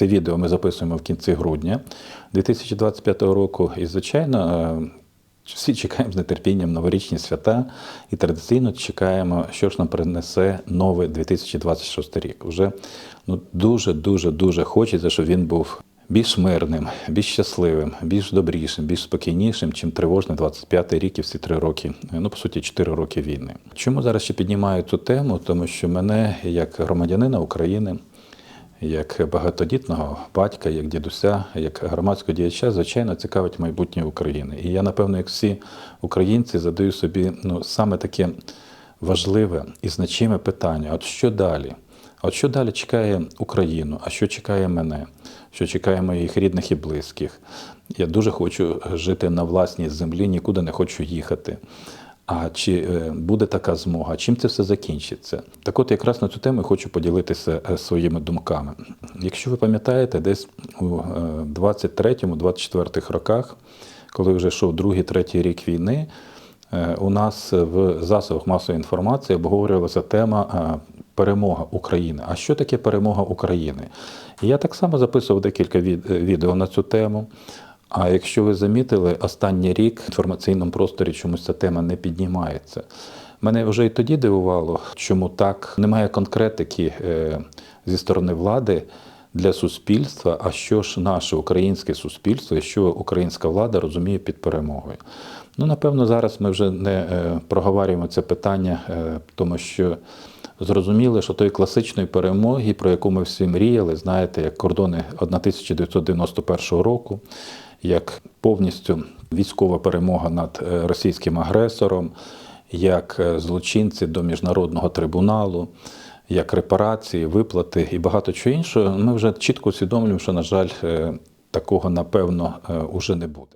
Це відео ми записуємо в кінці грудня 2025 року. І, звичайно, е, всі чекаємо з нетерпінням новорічні свята і традиційно чекаємо, що ж нам принесе новий 2026 рік. Уже ну, дуже, дуже, дуже хочеться, щоб він був більш мирним, більш щасливим, більш добрішим, більш спокійнішим, чим тривожний 25-й рік і всі три роки, ну по суті, 4 роки війни. Чому зараз ще піднімаю цю тему? Тому що мене, як громадянина України, як багатодітного батька, як дідуся, як громадського діяча, звичайно, цікавить майбутнє України. І я, напевно, як всі українці, задаю собі ну, саме таке важливе і значиме питання: от що далі? От що далі чекає Україну? А що чекає мене? Що чекає моїх рідних і близьких? Я дуже хочу жити на власній землі, нікуди не хочу їхати. А чи е, буде така змога? Чим це все закінчиться? Так от якраз на цю тему хочу поділитися е, своїми думками. Якщо ви пам'ятаєте, десь у 23-24 роках, коли вже йшов другий, третій рік війни, е, у нас в засобах масової інформації обговорювалася тема е, перемога України. А що таке перемога України? Я так само записував декілька від- е, відео на цю тему. А якщо ви замітили, останній рік в інформаційному просторі чомусь ця тема не піднімається. Мене вже і тоді дивувало, чому так немає конкретики е, зі сторони влади для суспільства, а що ж наше українське суспільство, і що українська влада розуміє під перемогою. Ну, напевно, зараз ми вже не е, проговорюємо це питання, е, тому що зрозуміли, що тої класичної перемоги, про яку ми всі мріяли, знаєте, як кордони 1991 року, як повністю військова перемога над е, російським агресором, як е, злочинці до міжнародного трибуналу, як репарації, виплати і багато чого іншого, ми вже чітко усвідомлюємо, що, на жаль, е, такого напевно уже не буде.